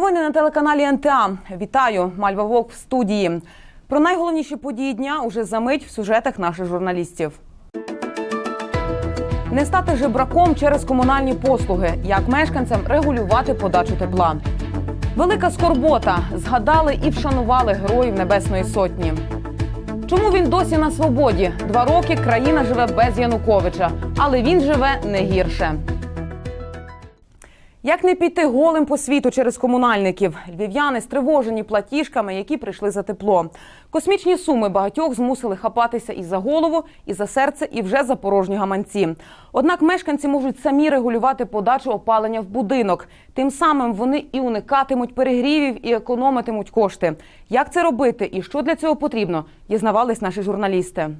Новини на телеканалі НТА. Вітаю, Мальва Вовк в студії. Про найголовніші події дня уже за мить в сюжетах наших журналістів. Не стати жебраком через комунальні послуги. Як мешканцям регулювати подачу тепла. Велика скорбота. Згадали і вшанували героїв Небесної Сотні. Чому він досі на свободі? Два роки країна живе без Януковича, але він живе не гірше. Як не піти голим по світу через комунальників? Львів'яни стривожені платіжками, які прийшли за тепло. Космічні суми багатьох змусили хапатися і за голову, і за серце, і вже за порожні гаманці. Однак мешканці можуть самі регулювати подачу опалення в будинок. Тим самим вони і уникатимуть перегрівів, і економитимуть кошти. Як це робити і що для цього потрібно, дізнавались наші журналісти.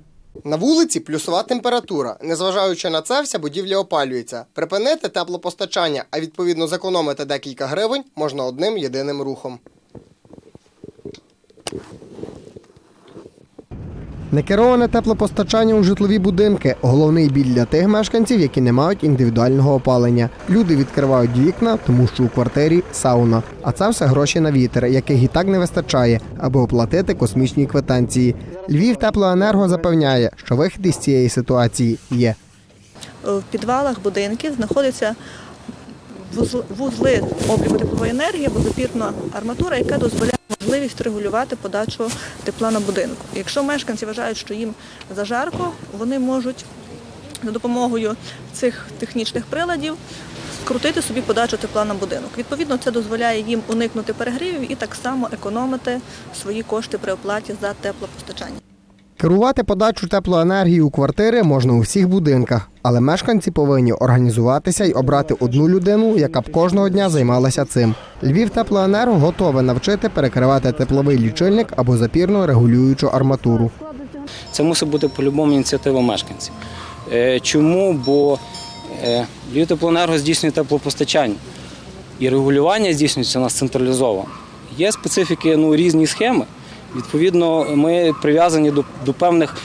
На вулиці плюсова температура. Незважаючи на це, вся будівля опалюється. Припинити теплопостачання, а відповідно зекономити декілька гривень можна одним єдиним рухом. Некероване теплопостачання у житлові будинки головний біль для тих мешканців, які не мають індивідуального опалення. Люди відкривають вікна, тому що у квартирі сауна. А це все гроші на вітер, яких і так не вистачає, аби оплатити космічні квитанції. Львів теплоенерго запевняє, що вихід із цієї ситуації є. в підвалах будинків знаходяться вузли обліку теплової енергії або запірна арматура, яка дозволяє можливість регулювати подачу тепла на будинку. Якщо мешканці вважають, що їм зажарко, вони можуть за допомогою цих технічних приладів скрутити собі подачу тепла на будинок. Відповідно, це дозволяє їм уникнути перегрівів і так само економити свої кошти при оплаті за теплопостачання. Керувати подачу теплоенергії у квартири можна у всіх будинках, але мешканці повинні організуватися і обрати одну людину, яка б кожного дня займалася цим. Львів теплоенерго готове навчити перекривати тепловий лічильник або запірно регулюючу арматуру. Це мусить бути по-любому ініціатива мешканців. Е, Чому? Бо е, Львівтеплоенерго здійснює теплопостачання і регулювання здійснюється у нас централізовано. Є специфіки, ну, різні схеми. Відповідно, ми прив'язані до, до певних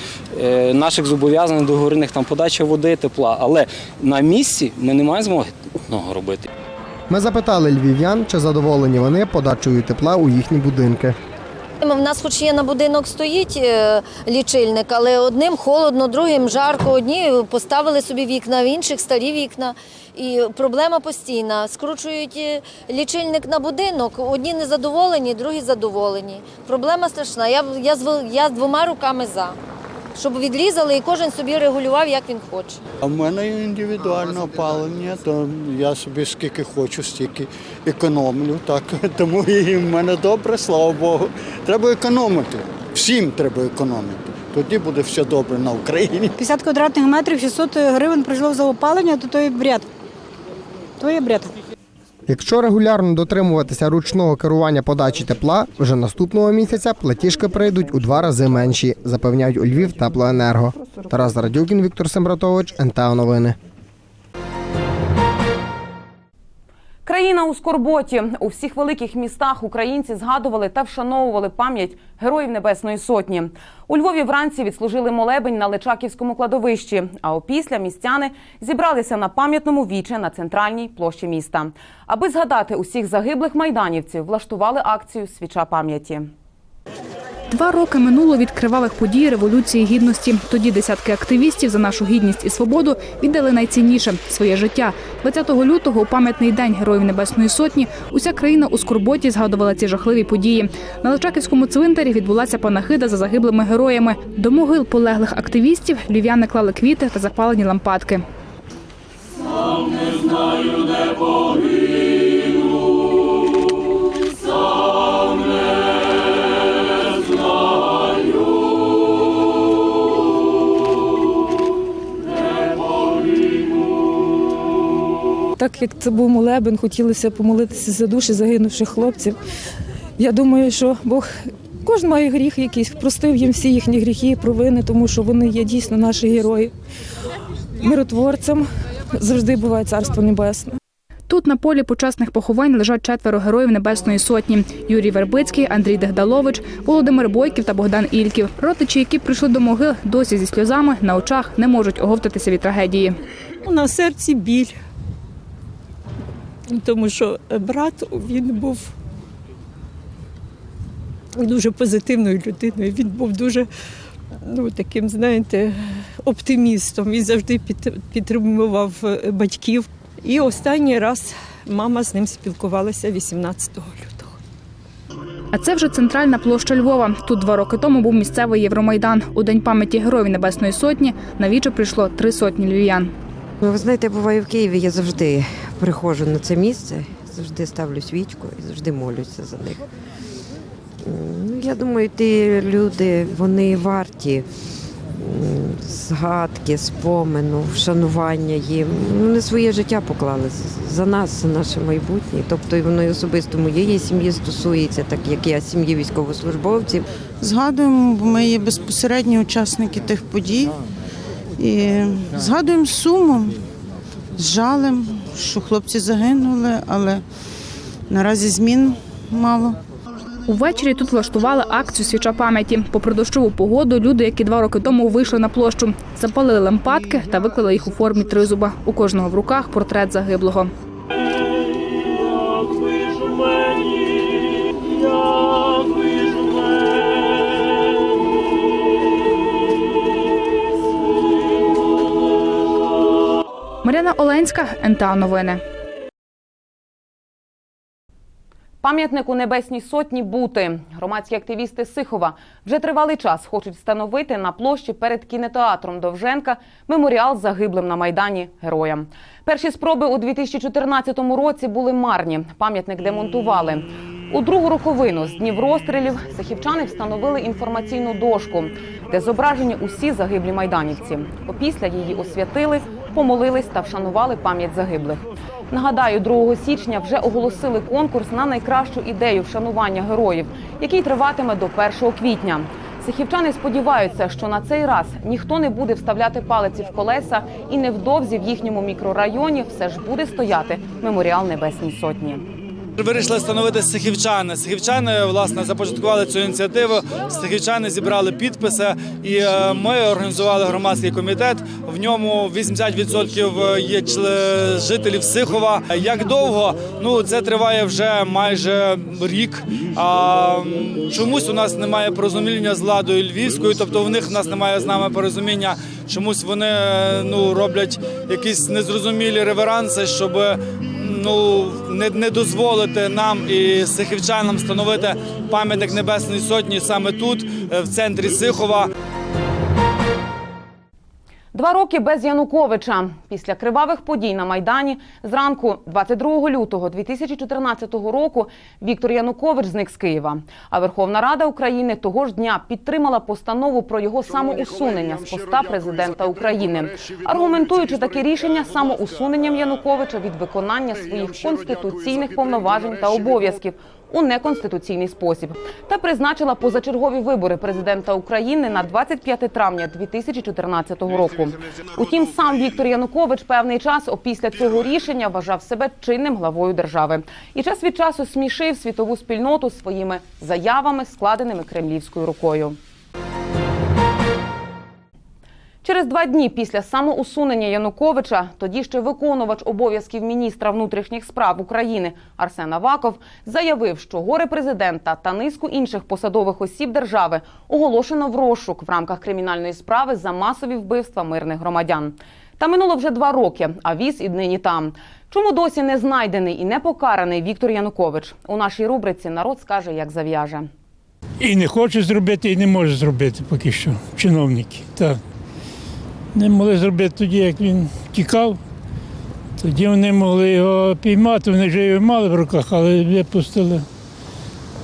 е, наших зобов'язань договорних там подача води, тепла. Але на місці ми не маємо змоги одного робити. Ми запитали львів'ян, чи задоволені вони подачею тепла у їхні будинки. У нас хоч є на будинок стоїть е, лічильник, але одним холодно, другим жарко. Одні поставили собі вікна, в інших старі вікна. І проблема постійна. Скручують е, лічильник на будинок, одні незадоволені, другі задоволені. Проблема страшна. Я, я, я з двома руками за. Щоб відрізали і кожен собі регулював, як він хоче. А в мене індивідуальне опалення, то я собі скільки хочу, стільки економлю. Так. Тому і в мене добре, слава Богу. Треба економити. Всім треба економити. Тоді буде все добре на Україні. 50 квадратних метрів, 600 гривень прийшло за опалення, то то є бред. То є бред. Якщо регулярно дотримуватися ручного керування подачі тепла, вже наступного місяця платіжки прийдуть у два рази менші, запевняють у Львів теплоенерго. Тарас Радюкін, Віктор Сембратович, НТА Новини. Країна у скорботі у всіх великих містах українці згадували та вшановували пам'ять героїв Небесної Сотні. У Львові вранці відслужили молебень на Личаківському кладовищі. А опісля містяни зібралися на пам'ятному віче на центральній площі міста. Аби згадати усіх загиблих майданівців, влаштували акцію Свіча пам'яті. Два роки минуло від кривавих подій Революції Гідності. Тоді десятки активістів за нашу гідність і свободу віддали найцінніше своє життя. 20 лютого, у пам'ятний день Героїв Небесної Сотні, уся країна у скорботі згадувала ці жахливі події. На Личаківському цвинтарі відбулася панахида за загиблими героями. До могил полеглих активістів львів'яни клали квіти та запалені лампадки. Так як це був молебен, хотілося помолитися за душі загинувших хлопців. Я думаю, що Бог кожен має гріх якийсь, простив їм всі їхні гріхи і провини, тому що вони є дійсно наші герої. Миротворцям завжди буває царство небесне. Тут на полі почесних поховань лежать четверо героїв Небесної Сотні: Юрій Вербицький, Андрій Дегдалович, Володимир Бойків та Богдан Ільків. Родичі, які прийшли до могил, досі зі сльозами на очах не можуть оговтатися від трагедії. На серці біль, тому що брат він був дуже позитивною людиною. Він був дуже ну, таким, знаєте, оптимістом. Він завжди під- підтримував е, батьків. І останній раз мама з ним спілкувалася 18 лютого. А це вже центральна площа Львова. Тут два роки тому був місцевий Євромайдан. У день пам'яті Героїв Небесної Сотні на віче прийшло три сотні львів'ян. Ну, ви знаєте, я буваю в Києві, я завжди приходжу на це місце, завжди ставлю свічку і завжди молюся за них. Ну, я думаю, ті люди, вони варті згадки, спомену, вшанування їм. Вони своє життя поклали за нас, за наше майбутнє. Тобто воно і особисто моєї сім'ї стосується, так як я сім'ї військовослужбовців. Згадуємо, бо ми є безпосередні учасники тих подій. І згадуємо сумом, з жалем, що хлопці загинули, але наразі змін мало. Увечері тут влаштували акцію свіча пам'яті. Попри дощову погоду, люди, які два роки тому вийшли на площу, запалили лампадки та виклали їх у формі тризуба. У кожного в руках портрет загиблого. Мар'яна Оленська, НТА Новини. Пам'ятнику Небесній Сотні бути. Громадські активісти Сихова вже тривалий час хочуть встановити на площі перед кінотеатром Довженка меморіал загиблим на Майдані героям. Перші спроби у 2014 році були марні. Пам'ятник демонтували. У другу роковину з днів розстрілів сихівчани встановили інформаційну дошку, де зображені усі загиблі майданівці. Опісля її освятили, помолились та вшанували пам'ять загиблих. Нагадаю, 2 січня вже оголосили конкурс на найкращу ідею вшанування героїв, який триватиме до 1 квітня. Сихівчани сподіваються, що на цей раз ніхто не буде вставляти палиці в колеса, і невдовзі в їхньому мікрорайоні все ж буде стояти меморіал Небесній Сотні. Вирішили встановити сихівчани. Сихівчани власне започаткували цю ініціативу. Сихівчани зібрали підписи, і е, ми організували громадський комітет. В ньому 80% є жителів Сихова. Як довго? Ну це триває вже майже рік. А чомусь у нас немає порозуміння з владою львівською, тобто в них в нас немає з нами порозуміння. Чомусь вони е, ну роблять якісь незрозумілі реверанси, щоб ну не, не дозволити нам і сихівчанам встановити пам'ятник Небесної Сотні саме тут, е, в центрі Сихова. Два роки без Януковича. Після кривавих подій на Майдані зранку 22 лютого 2014 року Віктор Янукович зник з Києва. А Верховна Рада України того ж дня підтримала постанову про його самоусунення з поста президента України, аргументуючи таке рішення самоусуненням Януковича від виконання своїх конституційних повноважень та обов'язків у неконституційний спосіб та призначила позачергові вибори президента України на 25 травня 2014 року. Утім, сам Віктор Янукович певний час опісля цього рішення вважав себе чинним главою держави і час від часу смішив світову спільноту своїми заявами, складеними кремлівською рукою. Через два дні після самоусунення Януковича, тоді ще виконувач обов'язків міністра внутрішніх справ України Арсен Аваков заявив, що горе президента та низку інших посадових осіб держави оголошено в розшук в рамках кримінальної справи за масові вбивства мирних громадян. Та минуло вже два роки, а віз і нині там. Чому досі не знайдений і не покараний Віктор Янукович? У нашій рубриці народ скаже, як зав'яже. І не хоче зробити, і не може зробити поки що. Чиновники. Так. Не могли зробити тоді, як він тікав. Тоді вони могли його піймати, вони вже його мали в руках, але випустили.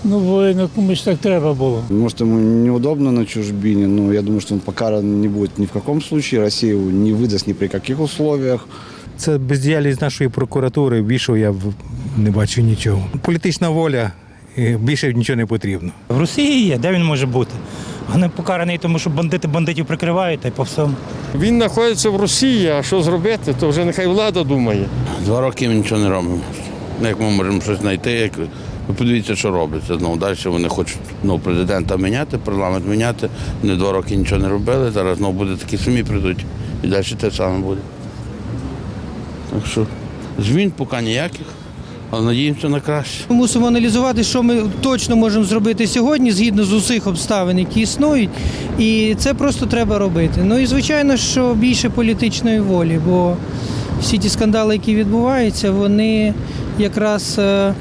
Ну, бо ну, комусь так треба було. Может, ему неудобно на чужбине, но я думаю, что он покаран не будет ни в каком случае. Россия его не выдаст ни при каких условиях. Це бездіяльність нашої прокуратури. Більше я в- не бачу нічого. Політична воля, більше нічого не потрібно. В Росії є, де він може бути? Вони покараний, тому що бандити бандитів прикривають та й по всьому. Він знаходиться в Росії, а що зробити, то вже нехай влада думає. Два роки ми нічого не робимо. Як ми можемо щось знайти, як ви подивіться, що робиться. Ну, далі вони хочуть ну, президента міняти, парламент міняти. Вони два роки нічого не робили, зараз знову буде такі самі прийдуть. І далі те саме буде. Так що змін поки ніяких. Але надіємося на краще. Мусимо аналізувати, що ми точно можемо зробити сьогодні, згідно з усіх обставин, які існують, і це просто треба робити. Ну і звичайно, що більше політичної волі, бо всі ті скандали, які відбуваються, вони якраз е,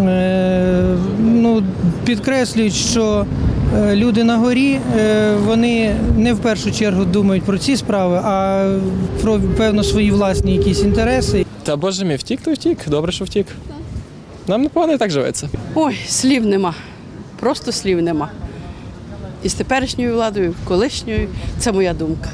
е, ну, підкреслюють, що люди на горі е, вони не в першу чергу думають про ці справи, а про певно свої власні якісь інтереси. Та боже мій, втік, то втік. Добре, що втік. Нам непогано і так живеться. Ой, слів нема. Просто слів нема. І з теперішньою владою, і колишньою. Це моя думка.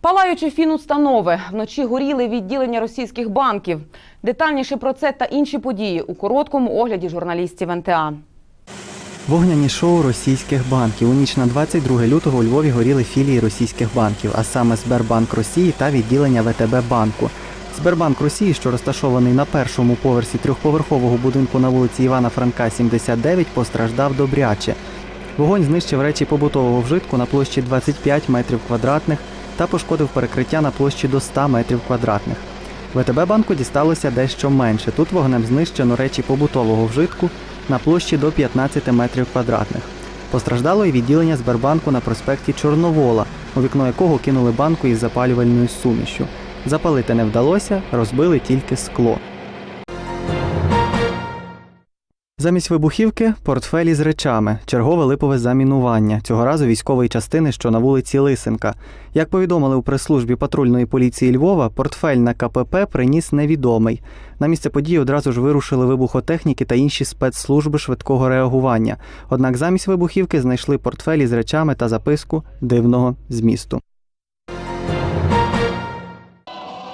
Палаючі фінустанови вночі горіли відділення російських банків. Детальніше про це та інші події у короткому огляді журналістів НТА. Вогняні шоу російських банків. У ніч на 22 лютого у Львові горіли філії російських банків, а саме Сбербанк Росії та відділення ВТБ банку. Сбербанк Росії, що розташований на першому поверсі трьохповерхового будинку на вулиці Івана Франка, 79, постраждав добряче. Вогонь знищив речі побутового вжитку на площі 25 метрів квадратних та пошкодив перекриття на площі до 100 метрів квадратних. ВТБ банку дісталося дещо менше. Тут вогнем знищено речі побутового вжитку на площі до 15 метрів квадратних. Постраждало і відділення Сбербанку на проспекті Чорновола, у вікно якого кинули банку із запалювальною сумішю. Запалити не вдалося, розбили тільки скло. Замість вибухівки портфелі з речами, чергове липове замінування. Цього разу військової частини, що на вулиці Лисенка. Як повідомили у прес-службі патрульної поліції Львова, портфель на КПП приніс невідомий. На місце події одразу ж вирушили вибухотехніки та інші спецслужби швидкого реагування. Однак замість вибухівки знайшли портфелі з речами та записку дивного змісту.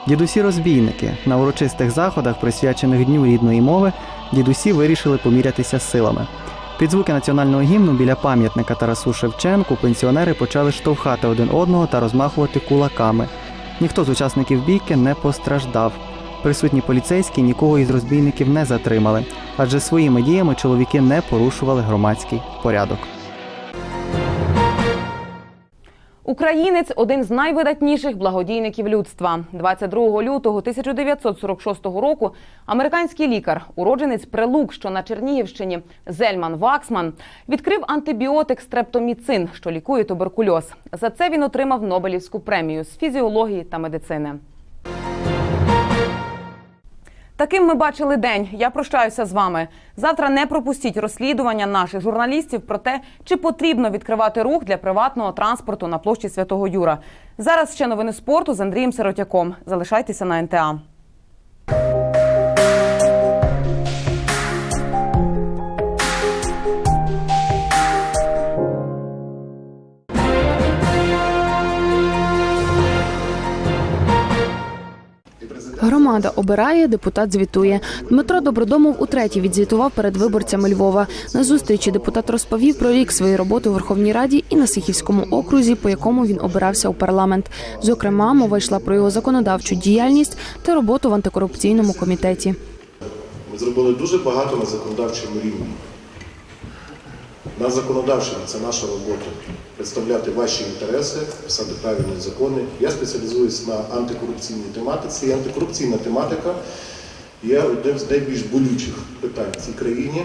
Дідусі розбійники на урочистих заходах, присвячених Дню рідної мови, дідусі вирішили помірятися силами. Під звуки національного гімну біля пам'ятника Тарасу Шевченку пенсіонери почали штовхати один одного та розмахувати кулаками. Ніхто з учасників бійки не постраждав. Присутні поліцейські нікого із розбійників не затримали, адже своїми діями чоловіки не порушували громадський порядок. Українець один з найвидатніших благодійників людства. 22 лютого 1946 року американський лікар, уродженець Прилук, що на Чернігівщині, Зельман Ваксман, відкрив антибіотик стрептоміцин, що лікує туберкульоз. За це він отримав Нобелівську премію з фізіології та медицини. Таким ми бачили день. Я прощаюся з вами. Завтра не пропустіть розслідування наших журналістів про те, чи потрібно відкривати рух для приватного транспорту на площі Святого Юра. Зараз ще новини спорту з Андрієм Сиротяком. Залишайтеся на НТА. Громада обирає, депутат звітує. Дмитро Добродомов утретє відзвітував перед виборцями Львова. На зустрічі депутат розповів про рік своєї роботи у Верховній Раді і на Сихівському окрузі, по якому він обирався у парламент. Зокрема, мова йшла про його законодавчу діяльність та роботу в антикорупційному комітеті. Ми зробили дуже багато на законодавчому рівні. На законодавчому це наша робота представляти ваші інтереси, писати правильні закони. Я спеціалізуюсь на антикорупційній тематиці. І антикорупційна тематика є одним з найбільш болючих питань в цій країні.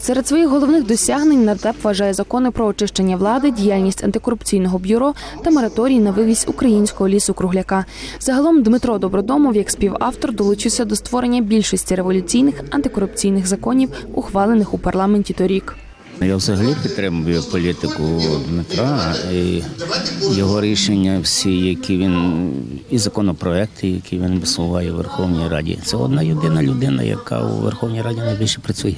Серед своїх головних досягнень нардеп вважає закони про очищення влади, діяльність антикорупційного бюро та мораторій на вивіз українського лісу кругляка. Загалом Дмитро Добродомов, як співавтор, долучився до створення більшості революційних антикорупційних законів, ухвалених у парламенті торік. Я взагалі підтримую політику Дмитра і його рішення, всі, які він і законопроекти, які він висуває у Верховній Раді. Це одна єдина людина, яка у Верховній Раді найбільше працює.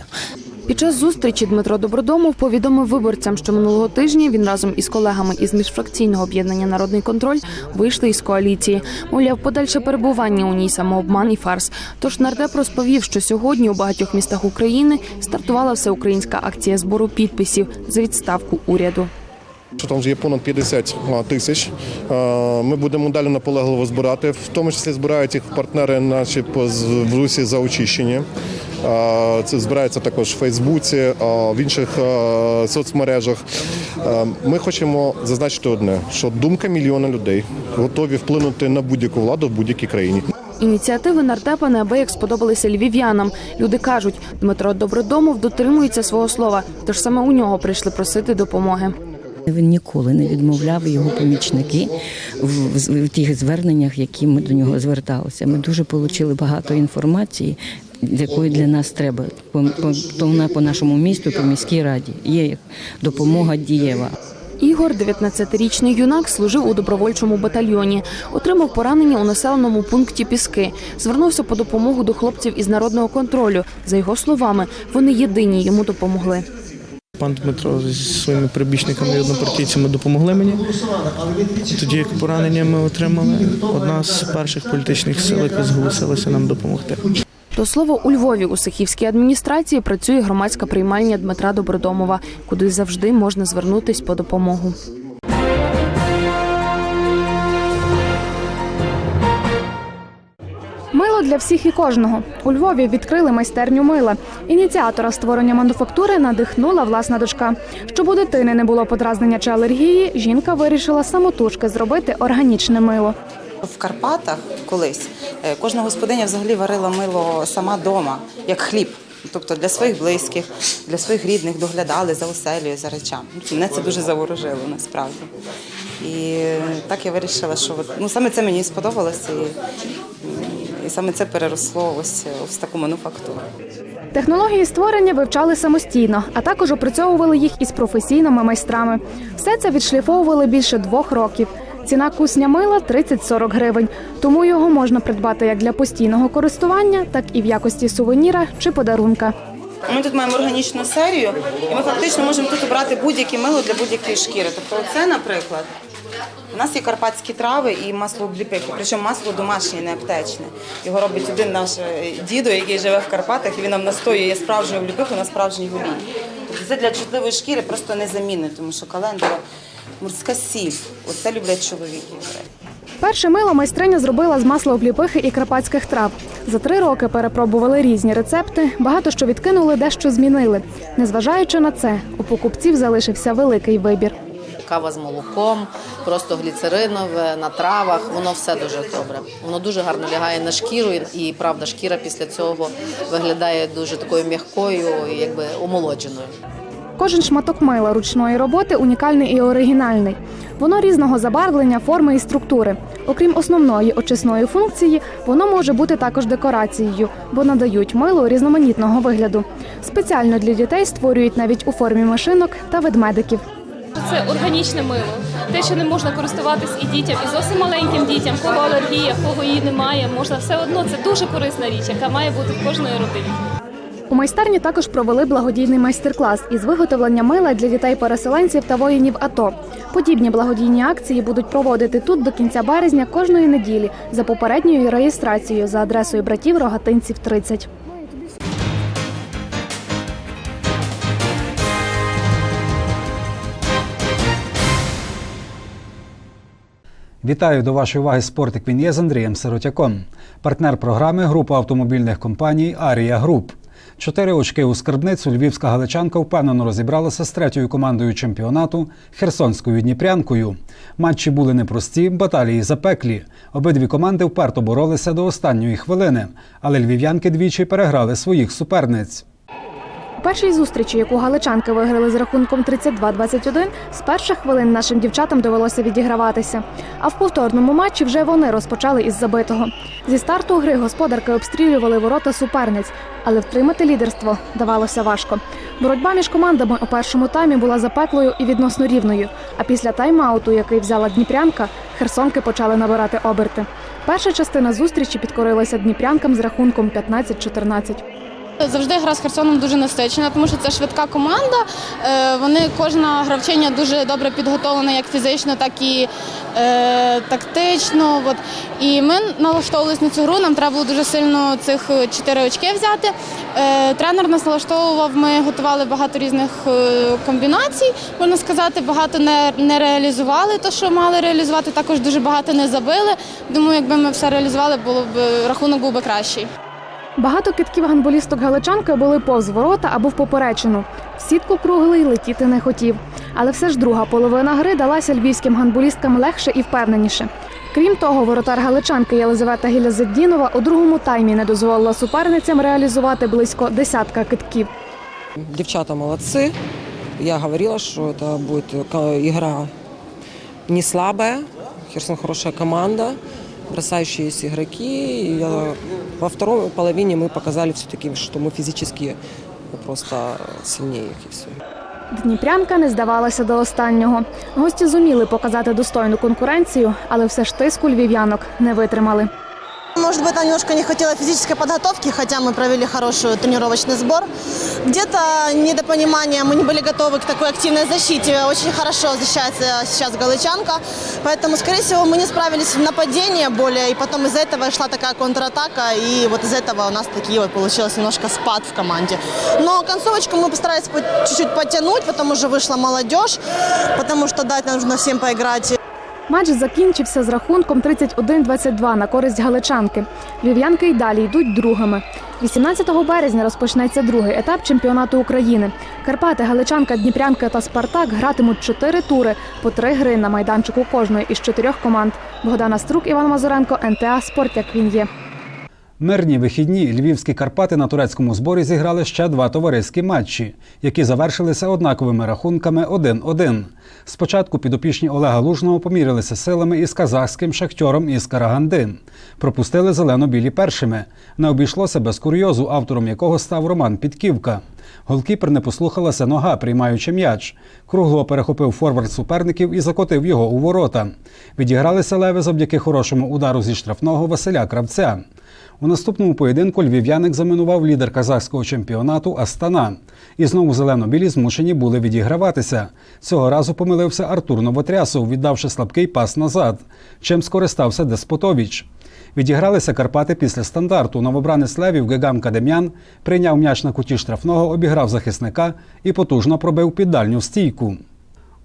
Під час зустрічі Дмитро Добродомов повідомив виборцям, що минулого тижня він разом із колегами із міжфракційного об'єднання Народний контроль вийшли із коаліції. Мовляв, подальше перебування у ній самообман і фарс. Тож нардеп розповів, що сьогодні у багатьох містах України стартувала всеукраїнська акція збору підписів за відставку уряду. Що там вже є понад 50 тисяч. Ми будемо далі наполегливо збирати. В тому числі збирають їх партнери наші по- Русі за очищення. Це збирається також в Фейсбуці, в інших соцмережах. Ми хочемо зазначити одне: що думка мільйона людей готові вплинути на будь-яку владу в будь-якій країні. Ініціативи нардепа неабияк сподобалися львів'янам. Люди кажуть, Дмитро Добродомов дотримується свого слова, тож саме у нього прийшли просити допомоги. Він ніколи не відмовляв його помічники в, в, в тих зверненнях, які ми до нього зверталися. Ми дуже отримали багато інформації, якої для нас треба. То вона по нашому місту, по міській раді. Є як допомога дієва. Ігор, 19-річний юнак, служив у добровольчому батальйоні. Отримав поранення у населеному пункті Піски. Звернувся по допомогу до хлопців із народного контролю. За його словами, вони єдині йому допомогли. Пан Дмитро зі своїми прибічниками і однопартійцями допомогли мені. Тоді, як поранення ми отримали, одна з перших політичних сил, яка зголосилася нам допомогти. До слова, у Львові у Сихівській адміністрації працює громадська приймальня Дмитра Добродомова, куди завжди можна звернутись по допомогу. Мило для всіх і кожного. У Львові відкрили майстерню мила. Ініціатора створення мануфактури надихнула власна дочка. Щоб у дитини не було подразнення чи алергії, жінка вирішила самотужки зробити органічне мило. В Карпатах колись е, кожна господиня взагалі варила мило сама вдома, як хліб. Тобто для своїх близьких, для своїх рідних доглядали за оселею, за речами. Мене це дуже заворожило насправді. І так я вирішила, що ну, саме це мені сподобалося, і, і саме це переросло ось, ось таку мануфактуру. Технології створення вивчали самостійно, а також опрацьовували їх із професійними майстрами. Все це відшліфовували більше двох років. Ціна кусня мила 30-40 гривень, тому його можна придбати як для постійного користування, так і в якості сувеніра чи подарунка. Ми тут маємо органічну серію, і ми фактично можемо тут обрати будь-яке мило для будь-якої шкіри. Тобто, це, наприклад, у нас є карпатські трави і масло обліпихи, причому масло домашнє, не аптечне. Його робить один наш е, дідо, який живе в Карпатах, і він нам настоює справжню обліпиху на справжній голі. Тобто це для чутливої шкіри просто незамінне, тому що календула, морська сіль, оце люблять чоловіки. Перше мило майстриня зробила з масла обліпихи і карпатських трав. За три роки перепробували різні рецепти, багато що відкинули, дещо змінили. Незважаючи на це, у покупців залишився великий вибір. Кава з молоком, просто гліцеринове, на травах, воно все дуже добре. Воно дуже гарно лягає на шкіру, і, правда, шкіра після цього виглядає дуже такою м'якою, якби омолодженою. Кожен шматок мила ручної роботи унікальний і оригінальний. Воно різного забарвлення, форми і структури. Окрім основної очисної функції, воно може бути також декорацією, бо надають милу різноманітного вигляду. Спеціально для дітей створюють навіть у формі машинок та ведмедиків. Це органічне мило. Те, що не можна користуватись і дітям, і зовсім маленьким дітям, кого алергія, кого її немає, можна все одно. Це дуже корисна річ, яка має бути в кожної родині. У майстерні також провели благодійний майстер-клас із виготовлення мила для дітей-переселенців та воїнів АТО. Подібні благодійні акції будуть проводити тут до кінця березня кожної неділі за попередньою реєстрацією за адресою братів Рогатинців 30. Вітаю до вашої уваги спортик. Він є з Андрієм Сиротяком. Партнер програми група автомобільних компаній Арія Груп. Чотири очки у скарбницю львівська галичанка впевнено розібралася з третьою командою чемпіонату Херсонською Дніпрянкою. Матчі були непрості, баталії запеклі. Обидві команди вперто боролися до останньої хвилини, але львів'янки двічі переграли своїх суперниць. Першій зустрічі, яку галичанки виграли з рахунком 32-21, з перших хвилин нашим дівчатам довелося відіграватися. А в повторному матчі вже вони розпочали із забитого. Зі старту гри господарки обстрілювали ворота суперниць, але втримати лідерство давалося важко. Боротьба між командами у першому таймі була запеклою і відносно рівною. А після тайм-ауту, який взяла Дніпрянка, херсонки почали набирати оберти. Перша частина зустрічі підкорилася дніпрянкам з рахунком 15-14. Завжди гра з Херсоном дуже насичена, тому що це швидка команда. Е, Вони кожна гравчиня дуже добре підготовлена як фізично, так і е, тактично. От. І ми налаштовувалися на цю гру. Нам треба було дуже сильно цих чотири очки взяти. Е, Тренер нас налаштовував. Ми готували багато різних е, комбінацій. Можна сказати, багато не, не реалізували те, що мали реалізувати. Також дуже багато не забили. Думаю, якби ми все реалізували, було б рахунок був би кращий. Багато китків ганболісток галичанки були повз ворота або в поперечину. В сітку круглий летіти не хотів. Але все ж друга половина гри далася львівським ганболісткам легше і впевненіше. Крім того, воротар галичанки Єлизавета Гілязеддінова у другому таймі не дозволила суперницям реалізувати близько десятка китків. Девчата молодцы. Я говорила, что это будет ка- не слабая. Херсон хорошая команда, бросающиеся игроки. И во второй половине мы показали все-таки, что мы физически просто сильнее их и все. Дніпрянка не здавалася до останнього. Гості зуміли показати достойну конкуренцію, але все ж тиску львів'янок не витримали. Может быть, нам немножко не хватило физической подготовки, хотя мы провели хороший тренировочный сбор. Где-то недопонимание, мы не были готовы к такой активной защите. Очень хорошо защищается сейчас Галичанка, поэтому, скорее всего, мы не справились в нападении более, и потом из-за этого шла такая контратака, и вот из-за этого у нас такие вот получилось немножко спад в команде. Но концовочку мы постарались по- чуть-чуть подтянуть, потом уже вышла молодежь, потому что дать нужно всем поиграть. Матч закінчився з рахунком 31-22 на користь галичанки. Львів'янки й далі йдуть другими. 18 березня розпочнеться другий етап чемпіонату України. Карпати, Галичанка, Дніпрянка та Спартак гратимуть чотири тури по три гри на майданчику кожної із чотирьох команд. Богдана Струк, Іван Мазуренко, НТА Спорт як він є. Мирні вихідні львівські Карпати на турецькому зборі зіграли ще два товариські матчі, які завершилися однаковими рахунками 1-1. Спочатку підопічні Олега Лужного помірилися силами із казахським шахтьором із Караганди. Пропустили зелено-білі першими. Не обійшлося без курйозу, автором якого став Роман Підківка. Голкіпер не послухалася нога, приймаючи м'яч. Кругло перехопив форвард суперників і закотив його у ворота. Відігралися леви завдяки хорошому удару зі штрафного Василя Кравця. У наступному поєдинку львів'яник заминував лідер казахського чемпіонату Астана. І знову зелено-білі змушені були відіграватися. Цього разу помилився Артур Новотрясов, віддавши слабкий пас назад, чим скористався Деспотович. Відігралися Карпати після стандарту. Новобранець Левів Гегам Кадем'ян прийняв м'яч на куті штрафного, обіграв захисника і потужно пробив під дальню стійку.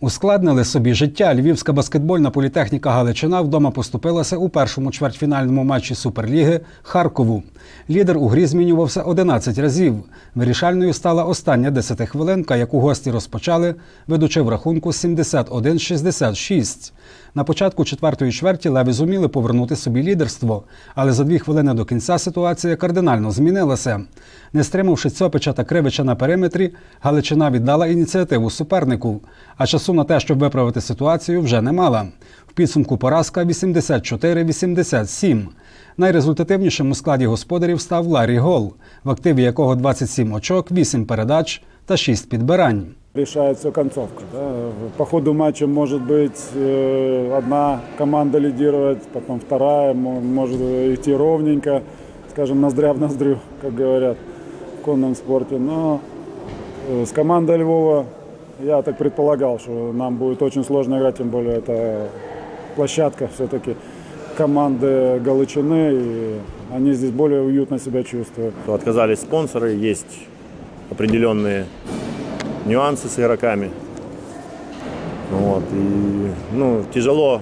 Ускладнили собі життя. Львівська баскетбольна політехніка Галичина вдома поступилася у першому чвертьфінальному матчі Суперліги Харкову. Лідер у грі змінювався 11 разів. Вирішальною стала остання десятихвилинка, яку гості розпочали, ведучи в рахунку 71-66. На початку четвертої чверті леві зуміли повернути собі лідерство, але за дві хвилини до кінця ситуація кардинально змінилася. Не стримавши Цьопича та Кривича на периметрі, Галичина віддала ініціативу супернику, а часу на те, щоб виправити ситуацію, вже не мала. В підсумку поразка 84-87. Найрезультативнішим у складі господарів став Ларі Гол, в активі якого 27 очок, 8 передач та 6 підбирань. Решает все концовка. да. По ходу матча может быть э, одна команда лидировать, потом вторая, мо- может идти ровненько, скажем, ноздря в ноздрю, как говорят в конном спорте. Но э, с командой Львова я так предполагал, что нам будет очень сложно играть, тем более это площадка все-таки команды Галичины, и они здесь более уютно себя чувствуют. Отказались спонсоры, есть определенные нюансы с игроками. Вот, и, ну, тяжело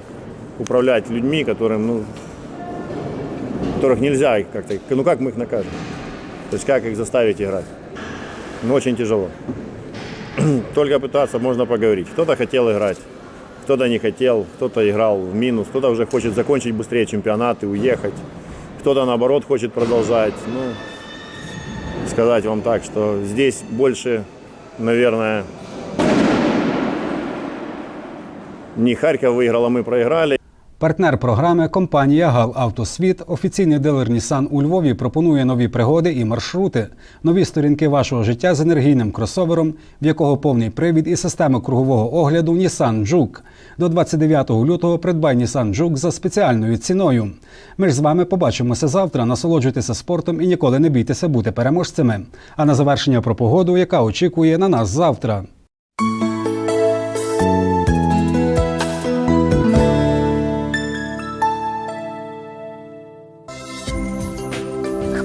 управлять людьми, которым, ну, которых нельзя как-то, ну как мы их накажем? То есть как их заставить играть? Ну, очень тяжело. Только пытаться можно поговорить. Кто-то хотел играть, кто-то не хотел, кто-то играл в минус, кто-то уже хочет закончить быстрее чемпионат и уехать, кто-то наоборот хочет продолжать. Ну, сказать вам так, что здесь больше, наверное, не Харьков выиграл, а мы проиграли. Партнер програми компанія Гал Автосвіт, офіційний дилер Нісан у Львові, пропонує нові пригоди і маршрути, нові сторінки вашого життя з енергійним кросовером, в якого повний привід і система кругового огляду Нісан Джук. До 29 лютого придбай Нісан Джук за спеціальною ціною. Ми ж з вами побачимося завтра. Насолоджуйтеся спортом і ніколи не бійтеся бути переможцями. А на завершення про погоду, яка очікує на нас завтра.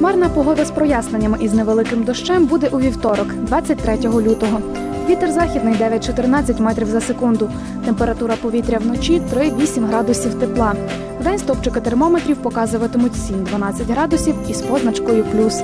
Хмарна погода з проясненнями і з невеликим дощем буде у вівторок, 23 лютого. Вітер західний 9-14 метрів за секунду. Температура повітря вночі 3-8 градусів тепла. Вдень стопчики термометрів показуватимуть 7-12 градусів із позначкою плюс.